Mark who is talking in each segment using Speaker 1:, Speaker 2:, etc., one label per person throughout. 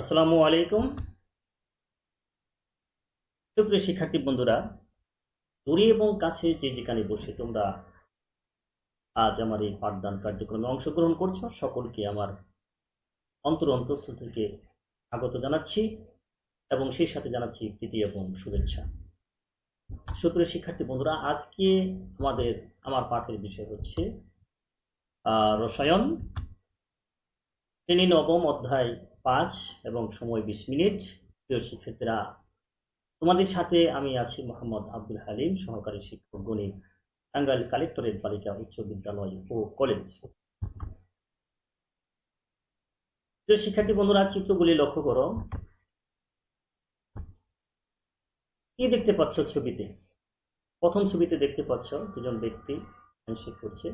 Speaker 1: আসসালামু আলাইকুম। সুপ্রিয় শিক্ষার্থী বন্ধুরা, দূরে এবং কাছে যে যেখানে বসে তোমরা আজ আমার এই পাঠদান কার্যক্রমে অংশগ্রহণ করছ, সকলকে আমার অন্তর অন্তঃস্থল থেকে স্বাগত জানাচ্ছি এবং সেই সাথে জানাচ্ছি প্রীতি এবং শুভেচ্ছা। সুপ্রিয় শিক্ষার্থী বন্ধুরা, আজকে আমাদের, আমার পাঠের বিষয় হচ্ছে রসায়ন। শ্রেণি নবম অধ্যায় পাঁচ এবং সময় বিশ মিনিট। প্রিয় শিক্ষার্থীরা, তোমাদের সাথে আমি আছি মোহাম্মদ আব্দুল হালিম, সহকারী শিক্ষক গণিত, টাঙ্গাইল কালেক্টরেট বালিকা উচ্চ বিদ্যালয় ও কলেজ। প্রিয় শিক্ষার্থী বন্ধুরা, চিত্রগুলি লক্ষ্য করো। কি দেখতে পাচ্ছ ছবিতে? প্রথম ছবিতে দেখতে পাচ্ছ দুজন ব্যক্তি হ্যান্ডশেক করছে।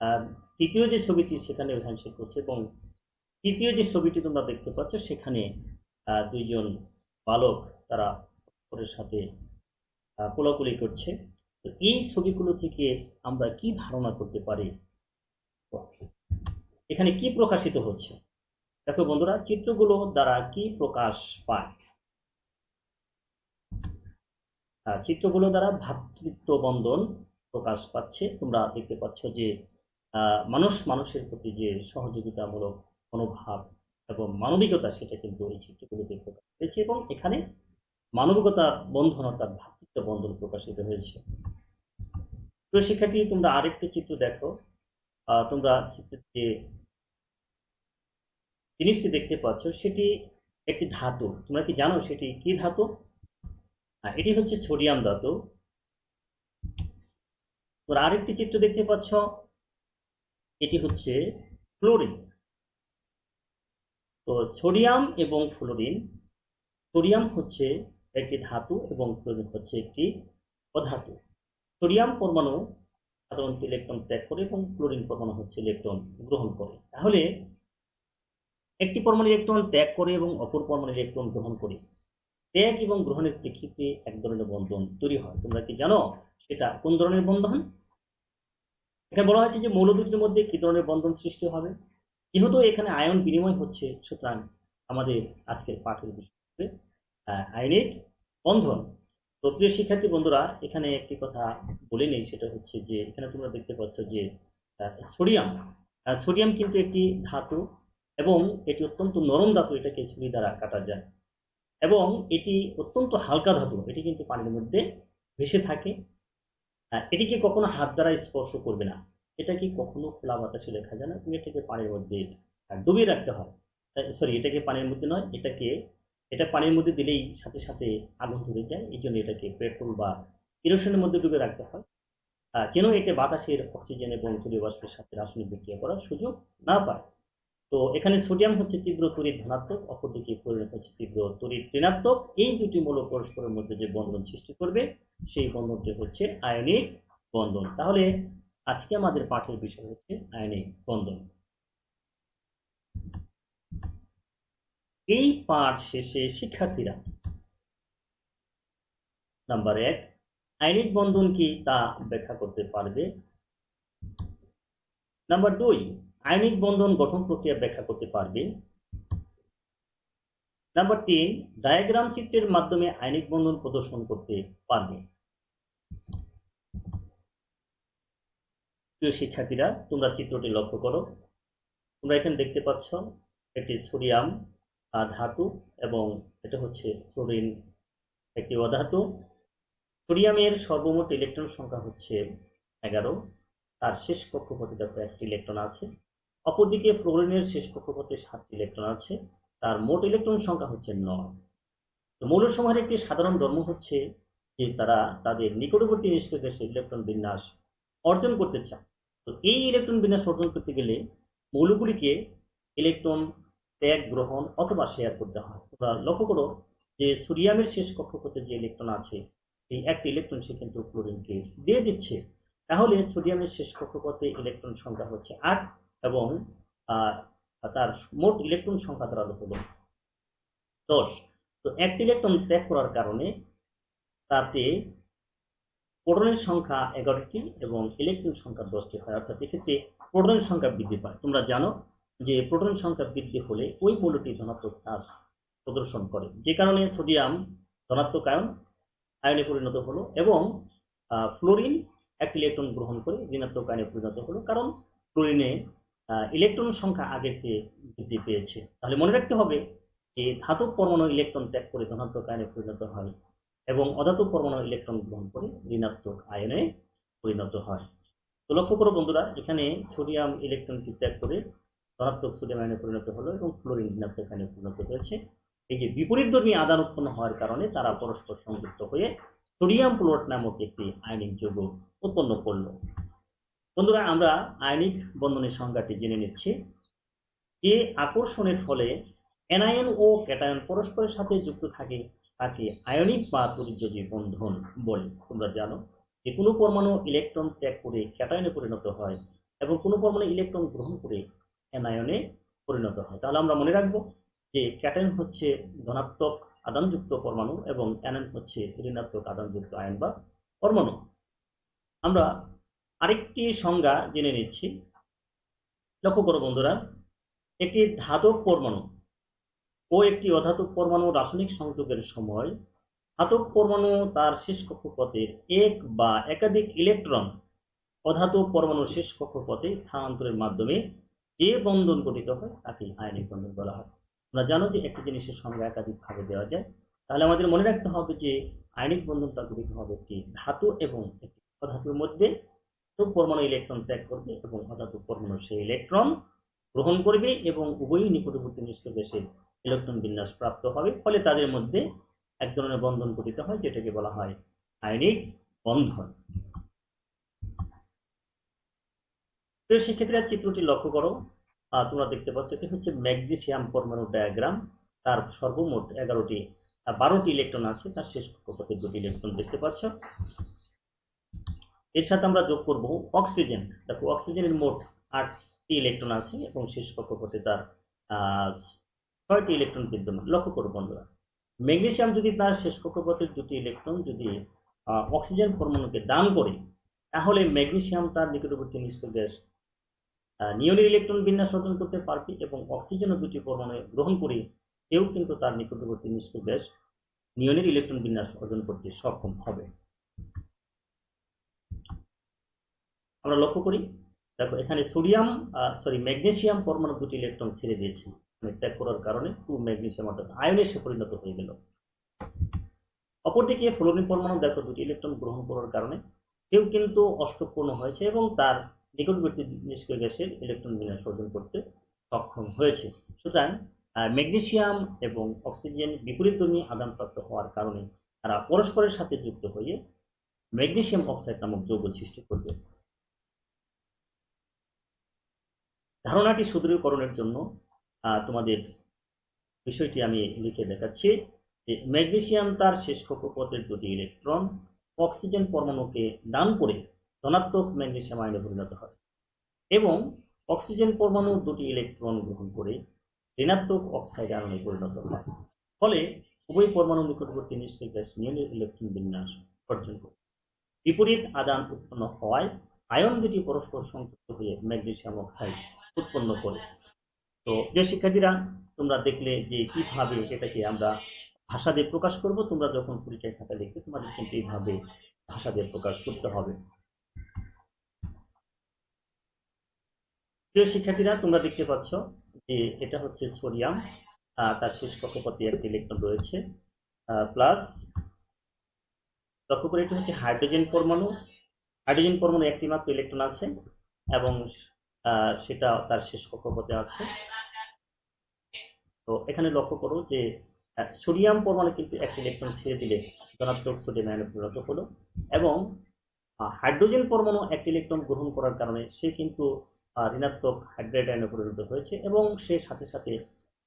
Speaker 1: আর তৃতীয় যে ছবিটি, সেখানে হ্যান্ডশেক করছে এবং তৃতীয় যে ছবিটি তোমরা দেখতে পাচ্ছ, সেখানে দুইজন বালক তারা পরের সাথে কোলাকুলি করছে। তো এই ছবিগুলো থেকে আমরা কি ধারণা করতে পারি? এখানে কি প্রকাশিত হচ্ছে? দেখো বন্ধুরা, চিত্রগুলো দ্বারা কি প্রকাশ পায়? চিত্রগুলো দ্বারা ভ্রাতৃত্ব বন্ধন প্রকাশ পাচ্ছে। তোমরা দেখতে পাচ্ছ যে মানুষ মানুষের প্রতি যে সহযোগিতামূলক মনোভাব এবং মানবিকতা সেটা কিন্তু এই চিত্রগুলোতে প্রকাশ পেয়েছে এবং এখানে মানবিকতা বন্ধন অর্থাৎ ভ্রাতৃত্ব বন্ধন প্রকাশিত হয়েছে। প্রিয় শিক্ষার্থী তোমরা আরেকটি চিত্র দেখো। তোমরা চিত্রের যে জিনিসটি দেখতে পাচ্ছ সেটি একটি ধাতু। তোমরা কি জানো সেটি কি ধাতু? আহ, এটি হচ্ছে সোডিয়াম ধাতু। তোমরা আরেকটি চিত্র দেখতে পাচ্ছ এটি হচ্ছে ফ্লোরিন। তো সোডিয়াম এবং ফ্লোরিন, সোডিয়াম হচ্ছে একটি ধাতু এবং ফ্লোরিন হচ্ছে একটি অধাতু। সোডিয়াম পরমাণু সাধারণত ইলেকট্রন ত্যাগ করে এবং ক্লোরিন পরমাণু হচ্ছে ইলেকট্রন গ্রহণ করে। তাহলে একটি পরমাণু ইলেকট্রন ত্যাগ করে এবং অপর পরমাণু ইলেকট্রন গ্রহণ করে। ত্যাগ এবং গ্রহণের প্রেক্ষিতে এক ধরনের বন্ধন তৈরি হয়। তোমরা কি জানো সেটা কোন ধরনের বন্ধন? এখানে বলা হয়েছে যে মৌল দুটির মধ্যে কি ধরনের বন্ধন সৃষ্টি হবে? যেহেতু এখানে আয়ন বিনিময় হচ্ছে, সুতরাং আমাদের আজকের পাঠের বিষয় আয়নিক বন্ধন। তো প্রিয় শিক্ষার্থী বন্ধুরা, এখানে একটি কথা বলে নেই, সেটা হচ্ছে যে, এখানে তোমরা দেখতে পাচ্ছ যে সোডিয়াম সোডিয়াম কিন্তু একটি ধাতু এবং এটি অত্যন্ত নরম ধাতু, এটাকে ছুরি দ্বারা কাটা যায়। এবং এটি অত্যন্ত হালকা ধাতু, এটি কিন্তু পানির মধ্যে ভেসে থাকে। এটিকে কখনো হাত দ্বারা স্পর্শ করবে না। এটাকে কখনো খোলা বাতাসে লেখা যায় না? তুমি এটাকে পানির মধ্যে ডুবিয়ে রাখতে হয়। সরি এটাকে পানির মধ্যে নয়, এটাকে, এটা পানির মধ্যে দিলেই সাথে সাথে আগুন ধরে যায়। এই জন্য এটাকে পেট্রোল বা কেরোসিনের মধ্যে ডুবে রাখতে হয়। যেন এটা বাতাসের অক্সিজেন এবং জলীয় বাষ্পের সাথে রাসায়নিক বিক্রিয়া করার সুযোগ না পায়। তো এখানে সোডিয়াম হচ্ছে তীব্র তড়িৎ ধনাত্মক, অপরদিকে ক্লোরিন হচ্ছে তীব্র তড়িৎ ঋণাত্মক। এই দুটি মূল পরস্পরের মধ্যে যে বন্ধন সৃষ্টি করবে, সেই বন্ধনটি হচ্ছে আয়নিক বন্ধন। তাহলে আজকে আমাদের পাঠের বিষয় হচ্ছে আয়নিক বন্ধন। এই পাঠ শেষে শিক্ষার্থীরা নাম্বার এক আইনিক বন্ধন কি তা ব্যাখ্যা করতে পারবে? নাম্বার দুই, আইনিক বন্ধন গঠন প্রক্রিয়া ব্যাখ্যা করতে পারবে? নাম্বার তিন, ডায়াগ্রাম চিত্রের মাধ্যমে আইনিক বন্ধন প্রদর্শন করতে পারবে? প্রিয় শিক্ষার্থীরা, তোমরা চিত্রটি লক্ষ্য করো। তোমরা এখানে দেখতে পাচ্ছ একটি সোডিয়াম ধাতু এবং এটা হচ্ছে ক্লোরিন একটি অধাতু সোডিয়ামের সর্বমোট ইলেকট্রন সংখ্যা হচ্ছে এগারো। তার শেষ কক্ষপথে দেখো একটি ইলেকট্রন আছে। অপরদিকে ফ্লোরিনের শেষ কক্ষপথে সাতটি ইলেকট্রন আছে। তার মোট ইলেকট্রন সংখ্যা হচ্ছে নয়। মৌলসমূহের একটি সাধারণ ধর্ম হচ্ছে যে তারা তাদের নিকটবর্তী নিষ্ক্রিয় গ্যাসের ইলেকট্রন বিন্যাস অর্জন করতে চায়। তো এই ইলেকট্রন বিন্যাস অর্জন করতে গেলে মৌলগুলিকে ইলেকট্রন ত্যাগ, গ্রহণ অথবা শেয়ার করতে হয়। তোমরা লক্ষ্য করো যে সোডিয়ামের শেষ কক্ষপথে যে ইলেকট্রন আছে, এই একটি ইলেকট্রন সে কিন্তু ক্লোরিনকে দিয়ে দিচ্ছে। তাহলে সোডিয়ামের শেষ কক্ষপথে ইলেকট্রন সংখ্যা হচ্ছে আট এবং তার মোট ইলেকট্রন সংখ্যা দাঁড়াল হলো দশ। তো একটি ইলেকট্রন ত্যাগ করার কারণে তাতে প্রোটনের সংখ্যা এগারোটি এবং ইলেকট্রন সংখ্যা দশটি হয়। অর্থাৎ এক্ষেত্রে প্রোটনের সংখ্যা বৃদ্ধি পায়। তোমরা জানো যে প্রোটন সংখ্যা বৃদ্ধি হলে ওই মৌলটি ধনাত্মক চার্জ প্রদর্শন করে। যে কারণে সোডিয়াম ধনাত্মক আয়ন, আয়নে পরিণত হলো এবং ফ্লোরিন একটি ইলেকট্রন গ্রহণ করে ঋণাত্মক আয়নে পরিণত হলো। কারণ ফ্লোরিনে ইলেকট্রন সংখ্যা আগের চেয়ে বৃদ্ধি পেয়েছে। তাহলে মনে রাখতে হবে যে ধাতব পরমাণু ইলেকট্রন ত্যাগ করে ধনাত্মক আয়নে পরিণত হয়। এবং অধাতব পরমাণু ইলেকট্রন গ্রহণ করে ঋণাত্মক আয়নে পরিণত হয়। তো লক্ষ্য করো বন্ধুরা, এখানে সোডিয়াম ইলেকট্রনটি ত্যাগ করে ধনাত্মক সোডিয়াম আয়নে পরিণত হলো এবং ক্লোরিন ঋণাত্মক আয়নে পরিণত হয়েছে। এই যে বিপরীতধর্মী আদান উৎপন্ন হওয়ার কারণে তারা পরস্পর সংযুক্ত হয়ে সোডিয়াম ক্লোরাইড নামক একটি আয়নিক যৌগ উৎপন্ন করল। বন্ধুরা, আমরা আয়নিক বন্ধনের সংজ্ঞাটি জেনে নিচ্ছি। যে আকর্ষণের ফলে অ্যানায়ন ও ক্যাটায়ন পরস্পরের সাথে যুক্ত থাকে তাকে আয়নিক বা তরিজ্যোজী বন্ধন বলে। তোমরা জানো যে কোনো পরমাণু ইলেকট্রন ত্যাগ করে ক্যাটায়নে পরিণত হয় এবং কোনো পরমাণু ইলেকট্রন গ্রহণ করে অ্যানায়নে পরিণত হয়। তাহলে আমরা মনে রাখব যে ক্যাটায়ন হচ্ছে ধনাত্মক আদানযুক্ত পরমাণু এবং অ্যানায়ন হচ্ছে ঋণাত্মক আদানযুক্ত আয়ন বা পরমাণু। আমরা আরেকটি সংজ্ঞা জেনে নিচ্ছি। লক্ষ্য করো বন্ধুরা, একটি ধাতব পরমাণু ও একটি অধাতব পরমাণু রাসায়নিক সংযোগের সময় ধাতব পরমাণু তার শেষ কক্ষপথের এক বা একাধিক ইলেকট্রন অধাতব পরমাণুর শেষ কক্ষপথে স্থানান্তরের মাধ্যমে যে বন্ধন গঠিত হয় তাকে আয়নিক বন্ধন বলা হয়। আমরা জানো যে একটি জিনিসের সঙ্গে একাধিকভাবে দেওয়া যায়। তাহলে আমাদের মনে রাখতে হবে যে আয়নিক বন্ধনটা গঠিত হবে একটি ধাতু এবং একটি অধাতুর মধ্যে। ধাতব পরমাণু ইলেকট্রন ত্যাগ করবে এবং অধাতব পরমাণু সেই ইলেকট্রন গ্রহণ করবে এবং উভয়ই নিকটবর্তী নিষ্ক্রিয় গ্যাসের ইলেকট্রন বিন্যাস প্রাপ্ত হবে, ফলে তাদের মধ্যে এক ধরনের বন্ধন গঠিত হয়, যেটাকে বলা হয় আয়নিক বন্ধন। প্রিয় শিক্ষার্থীরা, চিত্রটি লক্ষ্য করো। তোমরা দেখতে পাচ্ছ, এটি হচ্ছে ম্যাগনেসিয়াম পরমাণু ডায়াগ্রাম। তার সর্বমোট এগারোটি বারোটি ইলেকট্রন আছে, তার শেষ কক্ষপথে দুটি ইলেকট্রন দেখতে পাচ্ছ। এর সাথে আমরা যোগ করব অক্সিজেন। দেখো, অক্সিজেনের মোট আটটি ইলেকট্রন আছে এবং শেষ কক্ষপথে তার ছয়টি ইলেকট্রন বিদ্যমান। লক্ষ্য করো বন্ধুরা, ম্যাগনেসিয়াম যদি তার শেষ কক্ষপথের দুটি ইলেকট্রন যদি অক্সিজেন পরমাণুকে দান করে, তাহলে ম্যাগনেসিয়াম তার নিকটবর্তী নিষ্ক্রিয় গ্যাস নিয়নের ইলেকট্রন বিন্যাস অর্জন করতে পারবে এবং অক্সিজেনও দুটি পরমাণু গ্রহণ করে কেউ কিন্তু তার নিকটবর্তী নিষ্ক্রিয় গ্যাস নিয়নের ইলেকট্রন বিন্যাস অর্জন করতে সক্ষম হবে। আমরা লক্ষ্য করি, দেখো এখানে সোডিয়াম সরি ম্যাগনেশিয়াম পরমাণু দুটি ইলেকট্রন ছেড়ে দিয়েছে। ত্যাগ করার কারণে টু ম্যাগনেসিয়াম অর্থাৎ আয়নে সে পরিণত হয়ে গেল। অপরদিকে ফ্লোরিন পরমাণু দেখো দুটি ইলেকট্রন গ্রহণ করার কারণে কেউ কিন্তু অষ্টপূর্ণ হয়েছে এবং তার নিকটবর্তী নিষ্ক্রিয় গ্যাসের ইলেকট্রন বিন্যাস অর্জন করতে সক্ষম হয়েছে। সুতরাং আহ, ম্যাগনেসিয়াম এবং অক্সিজেন বিপরীত বিপরীতধর্মী আদানপ্রাপ্ত হওয়ার কারণে তারা পরস্পরের সাথে যুক্ত হয়ে ম্যাগনেসিয়াম অক্সাইড নামক যৌগ সৃষ্টি করবে। ধারণাটি সুদৃঢ়করণের জন্য তোমাদের বিষয়টি আমি লিখে দেখাচ্ছি যে ম্যাগনেশিয়াম তার শেষ কক্ষপথের দুটি ইলেকট্রন অক্সিজেন পরমাণুকে দান করে ধনাত্মক ম্যাগনেশিয়াম আয়নে পরিণত হয় এবং অক্সিজেন পরমাণু দুটি ইলেকট্রন গ্রহণ করে ঋণাত্মক অক্সাইড আয়নে পরিণত হয়। ফলে উভয় পরমাণু নিকটবর্তী নিষ্ক্রিয় গ্যাস নিয়মিত ইলেকট্রন বিন্যাস অর্জন করে। বিপরীত আদান উৎপন্ন হওয়ায় আয়ন দুটি পরস্পর সংযুক্ত হয়ে ম্যাগনেশিয়াম অক্সাইড উৎপন্ন করে। তো প্রিয় শিক্ষার্থীরা, তোমরা দেখলে যে কীভাবে এটাকে আমরা ভাষা দিয়ে প্রকাশ করব। তোমরা যখন পরীক্ষায় খাতা লিখবে তোমাদের কিন্তু এইভাবে ভাষা দিয়ে প্রকাশ করতে হবে। প্রিয় শিক্ষার্থীরা, তোমরা দেখতে পাচ্ছ যে এটা হচ্ছে সোডিয়াম তার শেষ কক্ষপথে একটি ইলেকট্রন রয়েছে প্লাস লক্ষ্য করে এটা হচ্ছে হাইড্রোজেন পরমাণু। হাইড্রোজেন পরমাণু একটি মাত্র ইলেকট্রন আছে এবং সেটা তার শেষ কক্ষপথে আছে। তো এখানে লক্ষ্য করো যে সোডিয়াম পরমাণু কিন্তু একটি ইলেকট্রন ছেড়ে দিলে ধনাত্মক সোডিয়াম আয়নে পরিণত হলো এবং হাইড্রোজেন পরমাণু একটি ইলেকট্রন গ্রহণ করার কারণে সে কিন্তু ঋণাত্মক হাইড্রেট আয়নে পরিণত হয়েছে এবং সে সাথে সাথে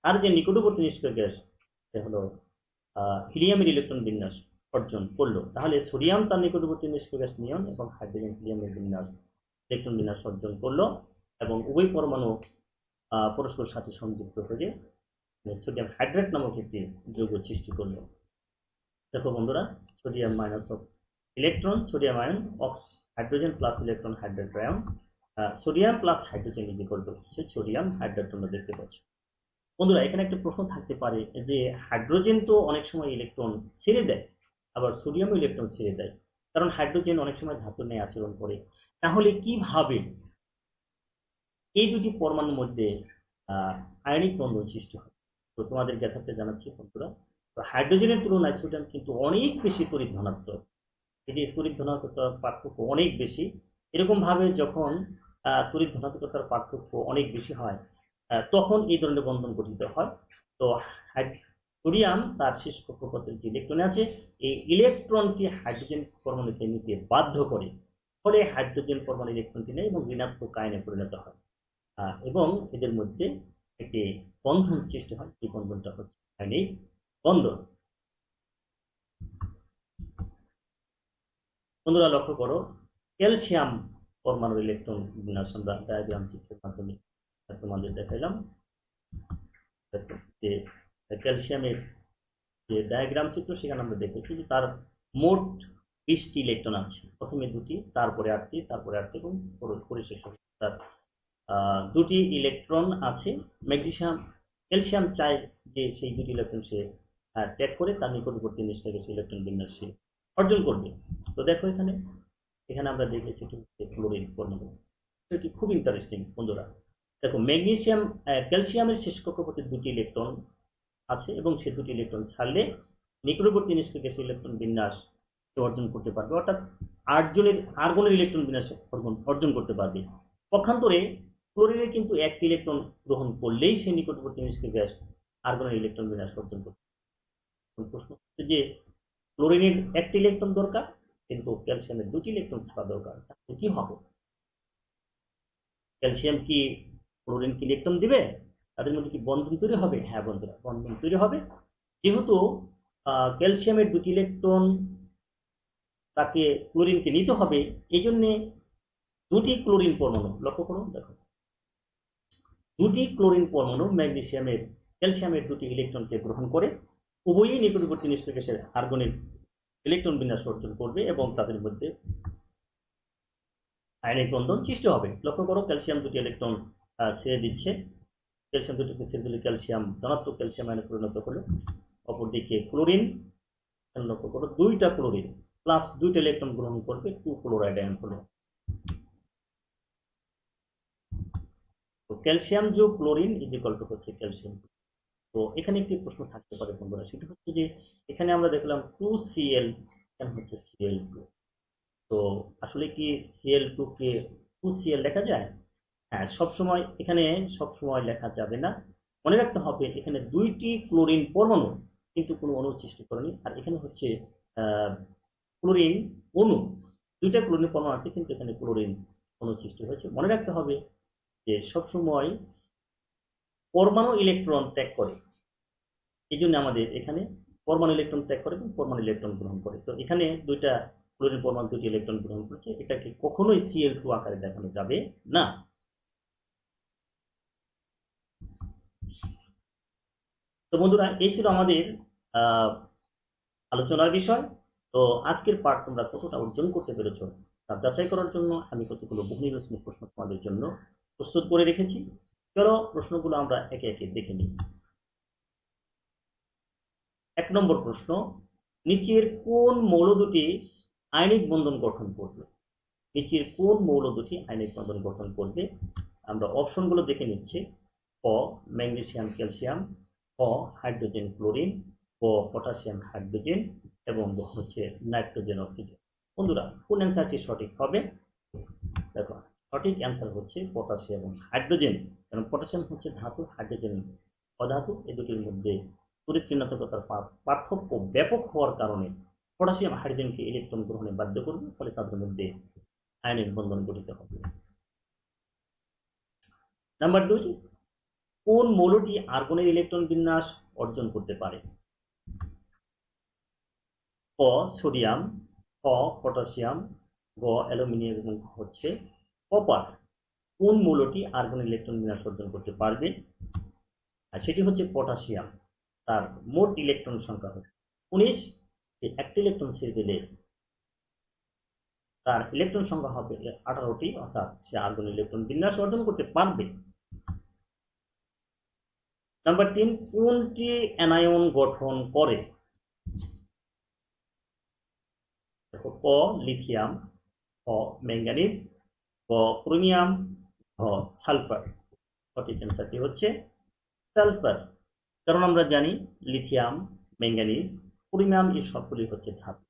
Speaker 1: তার যে নিকটবর্তী নিষ্ক্রিয় গ্যাস, সে হলো হিলিয়ামের ইলেকট্রন বিন্যাস অর্জন করল। তাহলে সোডিয়াম তার নিকটবর্তী নিষ্ক্রিয় গ্যাস নিয়ন এবং হাইড্রোজেন হিলিয়ামের বিন্যাস, ইলেকট্রন বিন্যাস অর্জন করল। এবং উভয় পরমাণু পরস্পর সাথে সংযুক্ত হয়ে সোডিয়াম হাইড্রেট নামক একটি যৌগ সৃষ্টি করল। দেখো বন্ধুরা, sodium minus of electron sodium ion ox hydrogen plus electron hydrate ion sodium plus hydrogen is to হচ্ছে সোডিয়াম হাইড্রোজেন তোমরা দেখতে পাচ্ছ। বন্ধুরা, এখানে একটা প্রশ্ন থাকতে পারে যে হাইড্রোজেন তো অনেক সময় ইলেকট্রন ছেড়ে দেয়, আবার সোডিয়ামও ইলেকট্রন ছেড়ে দেয়। কারণ হাইড্রোজেন অনেক সময় ধাতু ন্যায় আচরণ করে। তাহলে কীভাবে এই দুটি পরমাণুর মধ্যে আয়নিক বন্ধন সৃষ্টি হয়। তো তোমাদের জ্ঞাতার্থে জানাচ্ছি বন্ধুরা, তো হাইড্রোজেনের তুলনায় সোডিয়াম কিন্তু অনেক বেশি তড়িৎ ধনাত্মক। এটি তড়িৎ ধনাত্মকতার পার্থক্য অনেক বেশি। এরকমভাবে যখন তড়িৎ ধনাত্মকতার পার্থক্য অনেক বেশি হয় তখন এই ধরনের বন্ধন গঠিত হয়। তো সোডিয়াম তার শেষ কক্ষপথের যে ইলেকট্রন আছে, এই ইলেকট্রনটি হাইড্রোজেন পরমাণুকে নিতে বাধ্য করে। ফলে হাইড্রোজেন পরমাণু ইলেকট্রনটি নেয় এবং ঋণাত্মক আয়নে পরিণত হয়। এবং এদের মধ্যে একটি বন্ধন সৃষ্টি হয়। এই বন্ধনটা হচ্ছে বন্ধন। বন্ধুরা, লক্ষ্য করো, ক্যালসিয়াম পরমাণুর ইলেকট্রন বিন্যাস ডায়াগ্রাম চিত্রের মাধ্যমে তোমাদের দেখাইলাম। যে ক্যালসিয়ামের যে ডায়াগ্রাম চিত্র, সেখানে আমরা দেখেছি যে তার মোট বিশটি ইলেকট্রন আছে। প্রথমে দুটি, তারপরে আটটি তারপরে আটটি এবং পরে- পরিশেষ তার দুটি ইলেকট্রন আছে ম্যাগনেশিয়াম ক্যালসিয়াম চায় যে সেই দুটি ইলেকট্রন সে ত্যাগ করে তার নিকটবর্তী নিষ্ঠাকে সে ইলেকট্রন বিন্যাস সে অর্জন করবে। তো দেখো এখানে এখানে আমরা দেখেছি হচ্ছে ক্লোরিন পরমাণু এটি খুব ইন্টারেস্টিং বন্ধুরা। দেখো ম্যাগনেশিয়াম ক্যালসিয়ামের শেষ কক্ষপথে দুটি ইলেকট্রন আছে এবং সে দুটি ইলেকট্রন ছাড়লে নিকটবর্তী নিষ্ক্রিয় সে ইলেকট্রন বিন্যাস অর্জন করতে পারবে। অর্থাৎ আটজনের আর্গনের ইলেকট্রন বিন্যাস অর্জন করতে পারবে। পক্ষান্তরে ক্লোরিনের কিন্তু একটি ইলেকট্রন গ্রহণ করলেই সে নিকটবর্তী নিষ্ক্রিয় গ্যাস আর্গনের ইলেকট্রন বিন্যাস অর্জন করবে। প্রশ্ন হচ্ছে যে ক্লোরিনের একটি ইলেকট্রন দরকার, কিন্তু ক্যালসিয়ামের দুটি ইলেকট্রন ছাড়া দরকার, তাহলে কি হবে? ক্যালসিয়াম কি ক্লোরিন কি ইলেকট্রন দিবে? তাদের মধ্যে কি বন্ধন তৈরি হবে? হ্যাঁ বন্ধুরা বন্ধন তৈরি হবে। যেহেতু ক্যালসিয়ামের দুটি ইলেকট্রন তাকে ক্লোরিনকে নিতে হবে, এই জন্যে দুটি ক্লোরিন পরমাণু, লক্ষ্য করুন, দেখো। দুটি ক্লোরিন পরমাণু ম্যাগনেসিয়ামের ক্যালসিয়ামের দুটি ইলেকট্রনকে গ্রহণ করে, উভয়ই নিকটবর্তী নিষ্ক্রিয় গ্যাসের আর্গনের ইলেকট্রন বিন্যাস অর্জন করবে এবং তাদের মধ্যে আয়নিক বন্ধন সৃষ্টি হবে। লক্ষ্য করো, ক্যালসিয়াম দুটি ইলেকট্রন ছেড়ে দিচ্ছে। ক্যালসিয়াম দুটিকে ছেড়ে দিলে ক্যালসিয়াম ধনাত্মক, ক্যালসিয়াম আয়নে পরিণত হলো। অপরদিকে ক্লোরিন লক্ষ্য করো, দুইটা ক্লোরিন, প্লাস দুইটা ইলেকট্রন গ্রহণ করবে, টু ক্লোরাইড আয়ন হলো। ক্যালসিয়াম যোগ ক্লোরিন ইজ ইকাল টু হচ্ছে ক্যালসিয়াম। তো এখানে একটি প্রশ্ন থাকতে পারে বন্ধুরা, সেটা হচ্ছে যে এখানে আমরা দেখলাম টু সিএল এখানে হচ্ছে সিএল টু তো আসলে কি সিএল টু কে টু সিএল লেখা যায়? হ্যাঁ সবসময় এখানে সবসময় লেখা যাবে না। মনে রাখতে হবে, এখানে দুইটি ক্লোরিন পরমাণু কিন্তু কোনো অণু সৃষ্টি করেনি, আর এখানে হচ্ছে ক্লোরিন অণু। দুইটা ক্লোরিন পরমাণু আছে কিন্তু এখানে ক্লোরিন অণু সৃষ্টি হয়েছে। মনে রাখতে হবে যে সবসময় পরমাণু ইলেকট্রন ত্যাগ করে। এই জন্য আমাদের এখানে পরমাণু ইলেকট্রন ত্যাগ করে এবং পরমাণু ইলেকট্রন গ্রহণ করে। তো এখানে দুইটা ক্লোরিন পরমাণু দুটি ইলেকট্রন গ্রহণ করেছে। এটাকে কখনোই সিএল টু আকারে দেখানো যাবে না। তো বন্ধুরা, এই ছিল আমাদের আলোচনার বিষয়। তো আজকের পাঠ তোমরা কতটা অর্জন করতে পেরেছ তা যাচাই করার জন্য আমি কতগুলো বহু নির্বাচনী প্রশ্ন তোমাদের জন্য প্রস্তুত করে রেখেছি। চলো প্রশ্নগুলো আমরা একে একে দেখে নিই। এক নম্বর প্রশ্ন, নিচের কোন মৌল দুটি আয়নিক বন্ধন গঠন করবে? নিচের কোন মৌল দুটি আয়নিক বন্ধন গঠন করবে? আমরা অপশনগুলো দেখে নিচ্ছি। ক, ম্যাগনেসিয়াম, ক্যালসিয়াম। ক হাইড্রোজেন, ক্লোরিন। ক পটাশিয়াম, হাইড্রোজেন। এবং হচ্ছে নাইট্রোজেন, অক্সিজেন। বন্ধুরা, কোন অ্যান্সারটি সঠিক হবে? দেখো সঠিক অ্যান্সার হচ্ছে পটাশিয়াম এবং হাইড্রোজেন কারণ পটাশিয়াম হচ্ছে ধাতু হাইড্রোজেন অধাতু। এই দুটির মধ্যে পরিচ্ছিন্নতার পার্থক্য ব্যাপক হওয়ার কারণে পটাশিয়াম হাইড্রোজেনকে ইলেকট্রন গ্রহণে বাধ্য করবে, ফলে তাদের মধ্যে আয়নিক বন্ধন গঠিত হবে। নাম্বার দুই, কোন মৌলটি আর্গনের ইলেকট্রন বিন্যাস অর্জন করতে পারে? ক সোডিয়াম ক পটাশিয়াম গ অ্যালুমিনিয়াম এবং হচ্ছে কপার কোন মৌলটি আর্গন ইলেকট্রন বিন্যাস অর্জন করতে পারবে? আর সেটি হচ্ছে পটাশিয়াম তার মোট ইলেকট্রন সংখ্যা হচ্ছে উনিশ। যে একটি ইলেকট্রন ছেড়ে দিলে তার ইলেকট্রন সংখ্যা হবে আঠারোটি, অর্থাৎ সে আর্গন ইলেকট্রন বিন্যাস অর্জন করতে পারবে। নাম্বার তিন, কোনটি অ্যানায়ন গঠন করে? ক লিথিয়াম খ ম্যাঙ্গানিজ ক ক্রোমিয়াম, ঘ সালফার। সঠিক অ্যান্সারটি হচ্ছে সালফার। কারণ আমরা জানি লিথিয়াম ম্যাঙ্গানিজ ক্রোমিয়াম এই সবগুলি হচ্ছে ধাতু।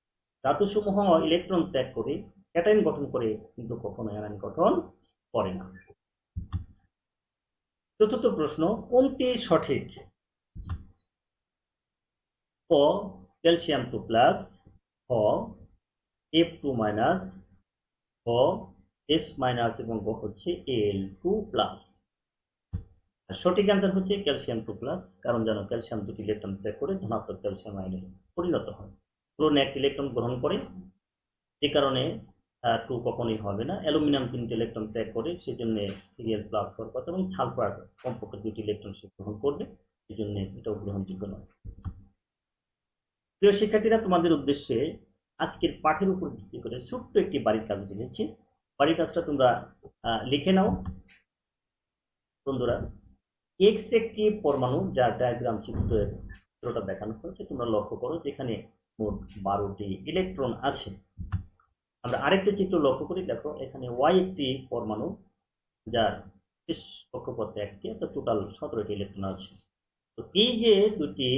Speaker 1: ধাতুসমূহ ইলেকট্রন ত্যাগ করে ক্যাটাইন গঠন করে কিন্তু কখনো অ্যানায়ন গঠন করে না। চতুর্থ প্রশ্ন, কোনটি সঠিক? ক, ক্যালসিয়াম টু প্লাস খ এফ টু মাইনাস খ এস মাইনাস এবং গ হচ্ছে এল টু প্লাস। সঠিক অ্যান্সার হচ্ছে ক্যালসিয়াম টু প্লাস, কারণ জানো ক্যালসিয়াম দুটি ইলেকট্রন ত্যাগ করে ধনাত্মক ক্যালসিয়াম আয়নে পরিণত হয়। ক্লোরিন একটি ইলেকট্রন গ্রহণ করে, যে কারণে টু কখনোই হবে না। অ্যালুমিনিয়াম তিনটি ইলেকট্রন ত্যাগ করে, সেজন্য সিরিয়াল প্লাস হওয়ার কথা এবং সালফার কমপক্ষে দুটি ইলেকট্রন সে গ্রহণ করবে সেই জন্য এটাও গ্রহণযোগ্য নয়। প্রিয় শিক্ষার্থীরা, তোমাদের উদ্দেশ্যে আজকের পাঠের উপর ভিত্তি করে ছোট্ট একটি বাড়ির কাজ জেনেছি। বাড়ির কাজটা তোমরা লিখে নাও। বন্ধুরা এক্স একটি পরমাণু যার ডায়াগ্রাম চিত্রের চিত্রটা দেখানো হয়েছে। তোমরা লক্ষ্য করো যেখানে মোট বারোটি ইলেকট্রন আছে। আমরা আরেকটি চিত্র লক্ষ্য করি। দেখো, এখানে ওয়াই একটি পরমাণু যার শেষ কক্ষপথে একটি, অর্থাৎ টোটাল সতেরোটি ইলেকট্রন আছে। তো এই যে দুটি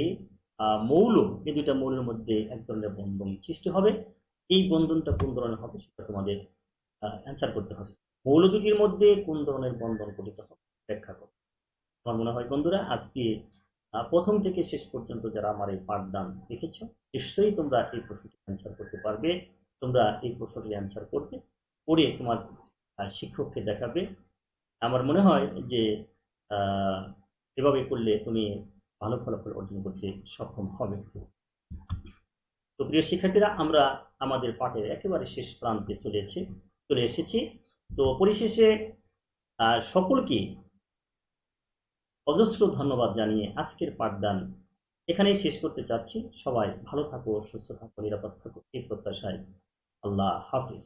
Speaker 1: মৌল, এই দুইটা মৌলের মধ্যে এক ধরনের বন্ধন সৃষ্টি হবে। এই বন্ধনটা কোন ধরনের হবে সেটা তোমাদের অ্যান্সার করতে হবে। মৌল দুটির মধ্যে কোন ধরনের বন্ধন গঠিত হবে? ব্যাখ্যা করো। আমার মনে হয় বন্ধুরা, আজকে প্রথম থেকে শেষ পর্যন্ত যারা আমার এই পাঠদান দেখেছ, নিশ্চয়ই তোমরা এই প্রশ্নটি অ্যান্সার করতে পারবে। তোমরা এই প্রশ্নটি অ্যান্সার করবে করে তোমার শিক্ষককে দেখাবে। আমার মনে হয় যে এভাবে করলে তুমি ভালো ফলাফল অর্জন করতে সক্ষম হবে। তো প্রিয় শিক্ষার্থীরা, আমরা আমাদের পাঠের একেবারে শেষ প্রান্তে চলেছি। চলে এসেছি। তো পরিশেষে সকলকে অজস্র ধন্যবাদ জানিয়ে আজকের পাঠদান এখানেই শেষ করতে চাচ্ছি। সবাই ভালো থাকো, সুস্থ থাকো, নিরাপদ থাকো, এই প্রত্যাশায়। আল্লাহ হাফিজ।